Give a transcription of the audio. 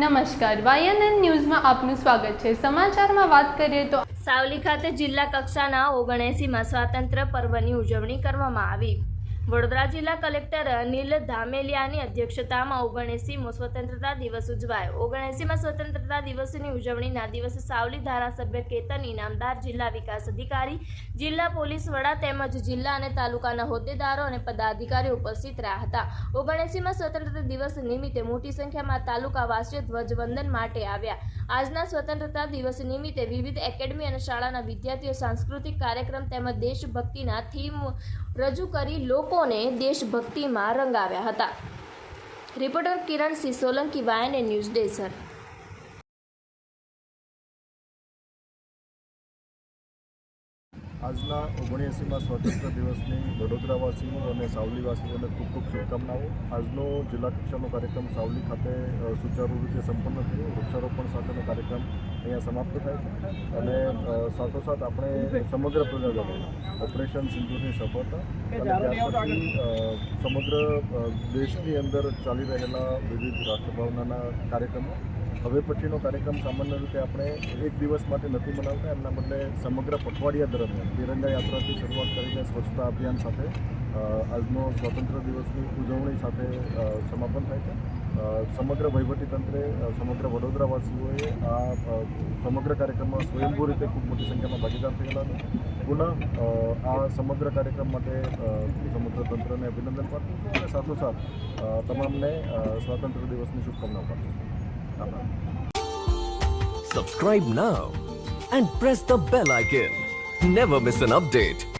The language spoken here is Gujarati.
નમસ્કાર. વાયએનએન ન્યૂઝમાં આપનું સ્વાગત છે. સમાચારમાં વાત કરીએ તો સાવલી ખાતે જિલ્લા કક્ષાના ઓગણએંસીમાં સ્વાતંત્ર્ય પર્વની ઉજવણી કરવામાં આવી. વડોદરા જિલ્લા કલેક્ટર અનિલ ધામેલિયાની અધ્યક્ષતામાં ઓગણએંસીમો સ્વતંત્રતા દિવસ ઉજવાયો. ઓગણએસીમાં સ્વતંત્રતા દિવસની ઉજવણીના દિવસે સાવલી ધારાસભ્ય કેતન ઇનામદાર, જિલ્લા વિકાસ અધિકારી, જિલ્લા પોલીસ વડા તેમજ જિલ્લા અને તાલુકાના હોદ્દેદારો અને પદાધિકારીઓ ઉપસ્થિત રહ્યા હતા. ઓગણએસીમાં સ્વતંત્રતા દિવસ નિમિત્તે મોટી સંખ્યામાં તાલુકાવાસીઓ ધ્વજવંદન માટે આવ્યા. આજના સ્વતંત્રતા દિવસ નિમિત્તે વિવિધ એકેડમી અને શાળાના વિદ્યાર્થીઓ સાંસ્કૃતિક કાર્યક્રમ તેમજ દેશભક્તિના થીમ રજૂ કરી લોકોને દેશભક્તિમાં રંગાવ્યા હતા. રિપોર્ટર કિરણ સિંહ સોલંકી વાયને ન્યૂઝ ડેસર આજના ઓગણએંસીમાં સ્વતંત્ર દિવસની વડોદરાવાસીઓ અને સાવલીવાસીઓને ખૂબ ખૂબ શુભકામનાઓ. આજનો જિલ્લા કક્ષાનો કાર્યક્રમ સાવલી ખાતે સુચારુ રીતે સંપન્ન થયો. વૃક્ષારોપણ સાથેનો કાર્યક્રમ અહીંયા સમાપ્ત થાય અને સાથોસાથ આપણે સમગ્ર પ્રજાજનો ઓપરેશન સિંધુની સફળતા અને સમગ્ર દેશની અંદર ચાલી રહેલા વિવિધ રાષ્ટ્રભાવનાના કાર્યક્રમો. હવે પછીનો કાર્યક્રમ સામાન્ય રીતે આપણે એક દિવસ માટે નથી મનાવતા. એમના બદલે સમગ્ર પખવાડિયા દરમિયાન તિરંગા યાત્રાથી શરૂઆત કરીને સ્વચ્છતા અભિયાન સાથે આજનો સ્વતંત્ર દિવસની ઉજવણી સાથે સમાપન થાય છે. સમગ્ર વહીવટીતંત્રે સમગ્ર વડોદરાવાસીઓએ આ સમગ્ર કાર્યક્રમમાં સ્વયંભૂ રીતે ખૂબ મોટી સંખ્યામાં ભાગીદાર થયેલા હતા પુનઃ આ સમગ્ર કાર્યક્રમ માટે સમગ્ર તંત્રને અભિનંદન પાઠવું છું અને સાથોસાથ તમામને સ્વાતંત્ર્ય દિવસની શુભકામનાઓ પાઠવું છું. આભાર. Now and press the bell icon never miss an update.